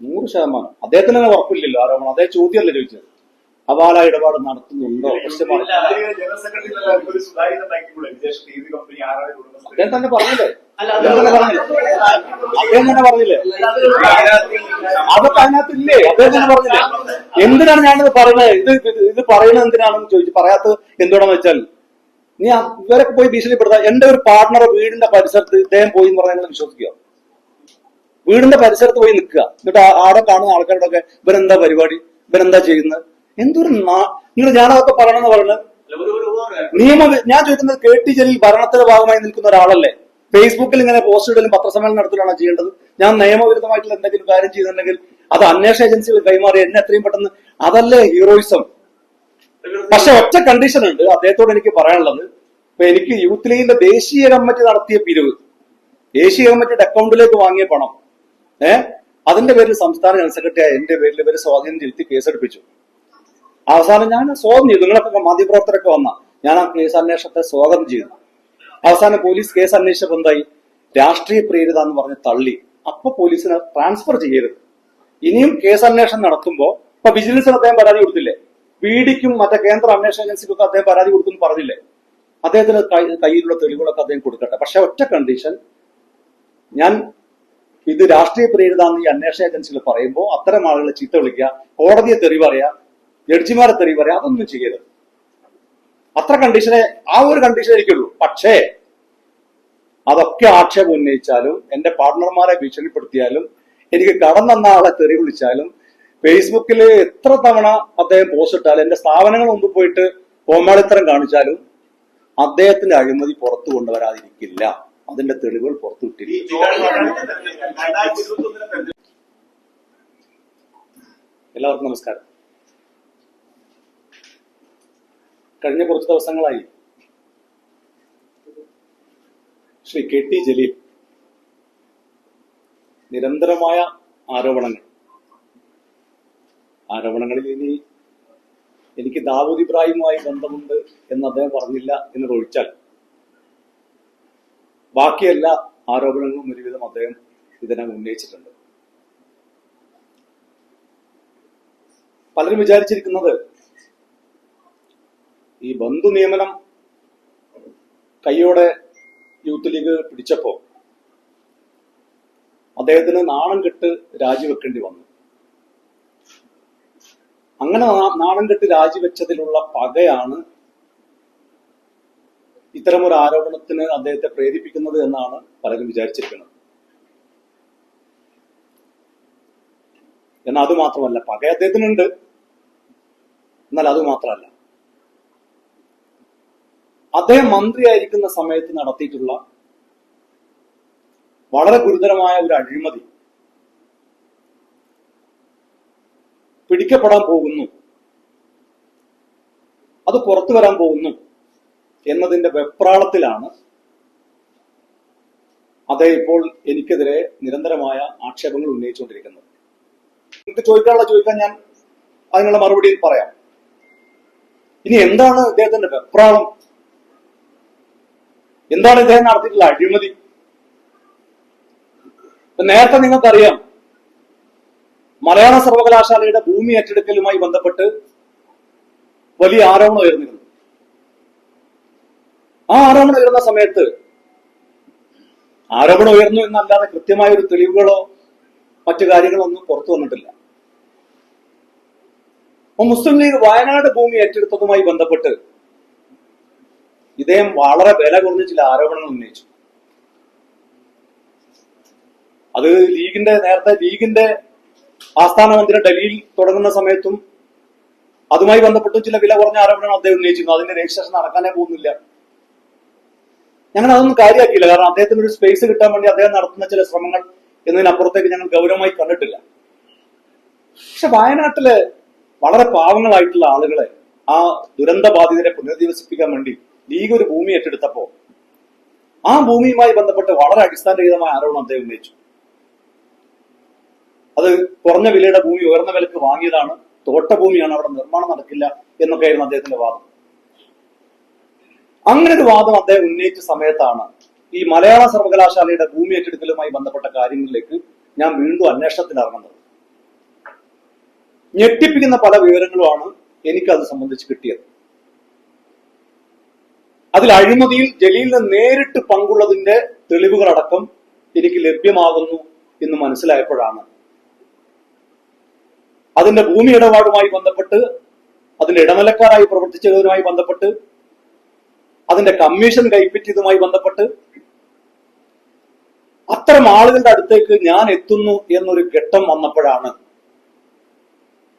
നൂറ് ശതമാനം. അദ്ദേഹത്തിന് തന്നെ ഉറപ്പില്ലല്ലോ ആരോപണം. അദ്ദേഹം ചോദ്യമല്ല ചോദിച്ചത്? അപാല ഇടപാട് നടത്തുന്നുണ്ടോ? അദ്ദേഹം തന്നെ പറഞ്ഞില്ലേ? അല്ല, അദ്ദേഹം തന്നെ പറഞ്ഞില്ലേ? അതൊക്കെ അതിനകത്ത് ഇല്ലേ അദ്ദേഹം തന്നെ പറഞ്ഞില്ലേ? എന്തിനാണ് ഞാനിത് പറയുന്നത്? ഇത് ഇത് ഇത് പറയുന്നത് എന്തിനാണെന്ന് ചോദിച്ചു പറയാത്തത് എന്തുകൊണ്ടാന്ന് വെച്ചാൽ നീ ഇവരൊക്കെ പോയി ഭീഷണിപ്പെടുത്താം എന്റെ ഒരു പാർട്ണർ വീടിന്റെ പരിസരത്ത് ഇദ്ദേഹം പോയി എന്ന് പറഞ്ഞാൽ നിങ്ങൾ വിശ്വസിക്കുക. വീടിന്റെ പരിസരത്ത് പോയി നിൽക്കുക. എന്നിട്ട് ആടെ കാണുന്ന ആൾക്കാരോടൊക്കെ ഇവരെന്താ പരിപാടി? ഇവരെന്താ ചെയ്യുന്നത്? എന്തൊരു നിങ്ങൾ ഞാനതൊക്കെ പറയണമെന്ന് പറഞ്ഞ്. നിയമ ഞാൻ ചോദിക്കുന്നത് കെ ടി ജലീൽ ഭരണത്തിന്റെ ഭാഗമായി നിൽക്കുന്ന ഒരാളല്ലേ? ഫേസ്ബുക്കിൽ ഇങ്ങനെ പോസ്റ്റ് ഇടലും പത്രസമ്മേളനം നടത്തലാണോ ചെയ്യേണ്ടത്? ഞാൻ നിയമവിരുദ്ധമായിട്ടുള്ള എന്തെങ്കിലും കാര്യം ചെയ്തിട്ടുണ്ടെങ്കിൽ അത് അന്വേഷണ ഏജൻസികൾ കൈമാറി എന്നെ എത്രയും പെട്ടെന്ന് അതല്ലേ ഹീറോയിസം പക്ഷെ ഒറ്റ കണ്ടീഷൻ ഉണ്ട് അദ്ദേഹത്തോട് എനിക്ക് പറയാനുള്ളത്. ഇപ്പൊ എനിക്ക് യൂത്ത് ലീഗിന്റെ ദേശീയ കമ്മിറ്റി നടത്തിയ പിരിവ്. ദേശീയ കമ്മിറ്റിയുടെ അക്കൗണ്ടിലേക്ക് വാങ്ങിയ പണം. ഏ? അതിന്റെ പേരിൽ സംസ്ഥാന ജനറൽ സെക്രട്ടറി ആയ എന്റെ പേരിൽ ഇവർ സ്വാധീനം ചെലുത്തി കേസെടുപ്പിച്ചു. അവസാനം ഞാൻ സ്വാഗതം ചെയ്തു. നിങ്ങളൊക്കെ മാധ്യമപ്രവർത്തകരൊക്കെ വന്ന. ഞാൻ ആ കേസ് അന്വേഷണത്തെ സ്വാഗതം ചെയ്തു. അവസാനം പോലീസ് കേസ് അന്വേഷിച്ചപ്പോൾ എന്തായി? രാഷ്ട്രീയ പ്രേരിത എന്ന് പറഞ്ഞ് തള്ളി. അപ്പൊ പോലീസിനെ ട്രാൻസ്ഫർ ചെയ്യരുത്. ഇനിയും കേസ് അന്വേഷണം നടത്തുമ്പോ ഇപ്പൊ വിജിലൻസിന് അദ്ദേഹം പരാതി കൊടുത്തില്ലേ? ബിഡിക്കും മറ്റേ കേന്ദ്ര അന്വേഷണ ഏജൻസിക്കൊക്കെ അദ്ദേഹം പരാതി കൊടുക്കുന്നു പറഞ്ഞില്ലേ? അദ്ദേഹത്തിന് കയ്യിലുള്ള തെളിവുകളൊക്കെ അദ്ദേഹം കൊടുക്കട്ടെ. പക്ഷെ ഒറ്റ കണ്ടീഷൻ ഞാൻ ഇത് രാഷ്ട്രീയ പ്രേരിതാന്ന് ഈ അന്വേഷണ ഏജൻസികൾ പറയുമ്പോൾ അത്തരം ആളുകളെ ചീത്ത വിളിക്കുക കോടതിയെ തെറി പറയാ ജഡ്ജിമാരെ തെറി പറയാ അതൊന്നും ചെയ്യരുത്. അത്ര കണ്ടീഷനെ ആ ഒരു കണ്ടീഷൻ എനിക്കുള്ളൂ. പക്ഷേ അതൊക്കെ ആക്ഷേപം ഉന്നയിച്ചാലും എന്റെ പാർട്ട്ണർമാരെ ഭീഷണിപ്പെടുത്തിയാലും എനിക്ക് കടന്നെന്ന ആളെ തെറി വിളിച്ചാലും ഫേസ്ബുക്കിൽ എത്ര തവണ അദ്ദേഹം പോസ്റ്റ് ഇട്ടാലും എന്റെ സ്ഥാപനങ്ങൾ മുമ്പ് പോയിട്ട് കോമാളിത്തരം കാണിച്ചാലും അദ്ദേഹത്തിന്റെ അഴിമതി പുറത്തു കൊണ്ടുവരാതിരിക്കില്ല. അതിന്റെ തെളിവുകൾ പുറത്തു വിട്ടിരിക്കും എല്ലാവർക്കും നമസ്കാരം. കഴിഞ്ഞ കുറച്ച് ദിവസങ്ങളായി ശ്രീ കെ ടി ജലീൽ നിരന്തരമായ ആരോപണങ്ങൾ ആരോപണങ്ങളിൽ ഇനി എനിക്ക് ദാവൂദ് ഇബ്രാഹിമുമായി ബന്ധമുണ്ട് എന്ന് അദ്ദേഹം പറഞ്ഞില്ല എന്ന് ഒഴിച്ചാൽ ബാക്കി എല്ലാ ആരോപണങ്ങളും ഒരുവിധം അദ്ദേഹം ഇതിനകം ഉന്നയിച്ചിട്ടുണ്ട്. പലരും വിചാരിച്ചിരിക്കുന്നത് ഈ ബന്ധു നിയമനം കൈയോടെ യൂത്ത് ലീഗ് പിടിച്ചപ്പോ അദ്ദേഹത്തിന് നാണം കെട്ട് രാജിവെക്കേണ്ടി വന്നു. അങ്ങനെ നാടൻ കെട്ട് രാജിവെച്ചതിലുള്ള പകയാണ് ഒരു ആരോപണത്തിന് അദ്ദേഹത്തെ പ്രേരിപ്പിക്കുന്നത് എന്നാണ് പലരും വിചാരിച്ചിരിക്കുന്നത്. എന്നാൽ അത് മാത്രമല്ല പക അദ്ദേഹത്തിനുണ്ട്. എന്നാൽ അത് മാത്രമല്ല അദ്ദേഹം മന്ത്രിയായിരിക്കുന്ന സമയത്ത് നടത്തിയിട്ടുള്ള വളരെ ഗുരുതരമായ ഒരു അഴിമതി പിടിക്കപ്പെടാൻ പോകുന്നു. അത് പുറത്തു വരാൻ പോകുന്നു എന്നതിന്റെ വെപ്രാളത്തിലാണ് അദ്ദേഹം ഇപ്പോൾ എനിക്കെതിരെ നിരന്തരമായ ആക്ഷേപങ്ങൾ ഉന്നയിച്ചുകൊണ്ടിരിക്കുന്നത്. നിങ്ങൾക്ക് ചോദിക്കാനുള്ള ചോദിക്കാൻ ഞാൻ അതിനുള്ള മറുപടി പറയാം. ഇനി എന്താണ് ഇദ്ദേഹത്തിന്റെ വെപ്രാളം? എന്താണ് ഇദ്ദേഹം നടത്തിയിട്ടുള്ള അഴിമതി? നേരത്തെ നിങ്ങൾക്കറിയാം മലയാള സർവകലാശാലയുടെ ഭൂമി ഏറ്റെടുക്കലുമായി ബന്ധപ്പെട്ട് വലിയ ആരോപണം ഉയർന്നിരുന്നു. ആ ആരോപണം ഉയർന്ന സമയത്ത് ആരോപണം ഉയർന്നു എന്നല്ലാതെ കൃത്യമായ ഒരു തെളിവുകളോ മറ്റു കാര്യങ്ങളോ ഒന്നും പുറത്തു വന്നിട്ടില്ല. അപ്പൊ മുസ്ലിം ലീഗ് വയനാട് ഭൂമി ഏറ്റെടുത്തതുമായി ബന്ധപ്പെട്ട് ഇദ്ദേഹം വളരെ വില കുറഞ്ഞ ചില ആരോപണങ്ങൾ ഉന്നയിച്ചു. അത് ലീഗിന്റെ നേരത്തെ ലീഗിന്റെ ആസ്ഥാന മന്ദിരം ഡൽഹിയിൽ തുടങ്ങുന്ന സമയത്തും അതുമായി ബന്ധപ്പെട്ടും ചില വില കുറഞ്ഞ ആരോപണങ്ങൾ അദ്ദേഹം ഉന്നയിച്ചിരുന്നു. അതിന്റെ രജിസ്ട്രേഷൻ നടക്കാനേ പോകുന്നില്ല. ഞങ്ങൾ അതൊന്നും കാര്യമാക്കിയില്ല കാരണം അദ്ദേഹത്തിന് ഒരു സ്പേസ് കിട്ടാൻ വേണ്ടി അദ്ദേഹം നടത്തുന്ന ചില ശ്രമങ്ങൾ എന്നതിനപ്പുറത്തേക്ക് ഞങ്ങൾ ഗൗരവമായി കണ്ടിട്ടില്ല. പക്ഷെ വയനാട്ടിലെ വളരെ പാവങ്ങളായിട്ടുള്ള ആളുകളെ ആ ദുരന്ത ബാധിതരെ പുനരധിവസിപ്പിക്കാൻ വേണ്ടി ലീഗ് ഒരു ഭൂമി ഏറ്റെടുത്തപ്പോ ആ ഭൂമിയുമായി ബന്ധപ്പെട്ട് വളരെ അടിസ്ഥാനരഹിതമായ ആരോപണം അദ്ദേഹം ഉന്നയിച്ചു. അത് കുറഞ്ഞ വിലയുടെ ഭൂമി ഉയർന്ന വിലക്ക് വാങ്ങിയതാണ് തോട്ടഭൂമിയാണ് അവിടെ നിർമ്മാണം നടക്കില്ല എന്നൊക്കെയായിരുന്നു അദ്ദേഹത്തിന്റെ വാദം. അങ്ങനെ ഒരു വാദം അദ്ദേഹം ഉന്നയിച്ച സമയത്താണ് ഈ മലയാള സർവകലാശാലയുടെ ഭൂമി ഏറ്റെടുക്കലുമായി ബന്ധപ്പെട്ട കാര്യങ്ങളിലേക്ക് ഞാൻ വീണ്ടും അന്വേഷണത്തിന് ഇറങ്ങുന്നത്. ഞെട്ടിപ്പിക്കുന്ന പല വിവരങ്ങളുമാണ് എനിക്ക് അത് സംബന്ധിച്ച് കിട്ടിയത്. അതിൽ അഴിമതിയിൽ ജലീലിന് നേരിട്ട് പങ്കുള്ളതിന്റെ തെളിവുകളടക്കം എനിക്ക് ലഭ്യമാകുന്നു എന്ന് മനസ്സിലായപ്പോഴാണ് അതിന്റെ ഭൂമി ഇടപാടുമായി ബന്ധപ്പെട്ട് അതിന്റെ ഇടനിലക്കാരായി പ്രവർത്തിച്ചതുമായി ബന്ധപ്പെട്ട് അതിന്റെ കമ്മീഷൻ കൈപ്പറ്റിയതുമായി ബന്ധപ്പെട്ട് അത്തരം ആളുകളുടെ അടുത്തേക്ക് ഞാൻ എത്തുന്നു എന്നൊരു ഘട്ടം വന്നപ്പോഴാണ്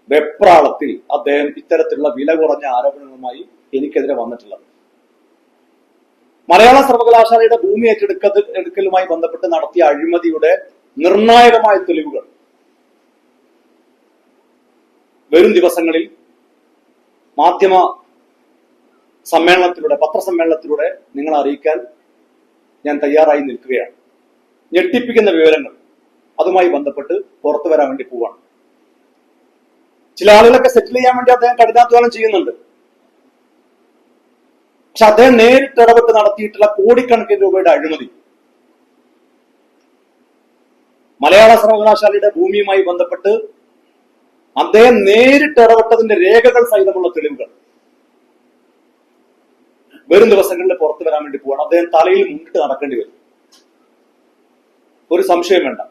വെപ്രാളത്തിൽ അദ്ദേഹം ഇത്തരത്തിലുള്ള വില കുറഞ്ഞ ആരോപണങ്ങളുമായി എനിക്കെതിരെ വന്നിട്ടുള്ളത്. മലയാള സർവകലാശാലയുടെ ഭൂമി ഏറ്റെടുക്കൽ എടുക്കലുമായി ബന്ധപ്പെട്ട് നടത്തിയ അഴിമതിയുടെ നിർണായകമായ തെളിവുകൾ വരും ദിവസങ്ങളിൽ മാധ്യമ സമ്മേളനത്തിലൂടെ പത്രസമ്മേളനത്തിലൂടെ നിങ്ങളെ അറിയിക്കാൻ ഞാൻ തയ്യാറായി നിൽക്കുകയാണ്. ഞെട്ടിപ്പിക്കുന്ന വിവരങ്ങൾ അതുമായി ബന്ധപ്പെട്ട് പുറത്തു വരാൻ വേണ്ടി പോവാണ്. ചില ആളുകളൊക്കെ സെറ്റിൽ ചെയ്യാൻ വേണ്ടി അദ്ദേഹം കഠിനാധ്വാനം ചെയ്യുന്നുണ്ട്. പക്ഷെ അദ്ദേഹം നേരിട്ട് ഇടപെട്ട് നടത്തിയിട്ടുള്ള കോടിക്കണക്കിന് രൂപയുടെ അഴിമതി മലയാള സർവകലാശാലയുടെ ഭൂമിയുമായി ബന്ധപ്പെട്ട് അദ്ദേഹം നേരിട്ട് ഇടപെട്ടതിന്റെ രേഖകൾ സഹിതമുള്ള തെളിവുകൾ. വരും ദിവസങ്ങളിൽ പുറത്തു വരാൻ വേണ്ടി പോവാണ്. അദ്ദേഹം തലയിൽ മുന്നിട്ട് നടക്കേണ്ടി വരും. ഒരു സംശയം വേണ്ട.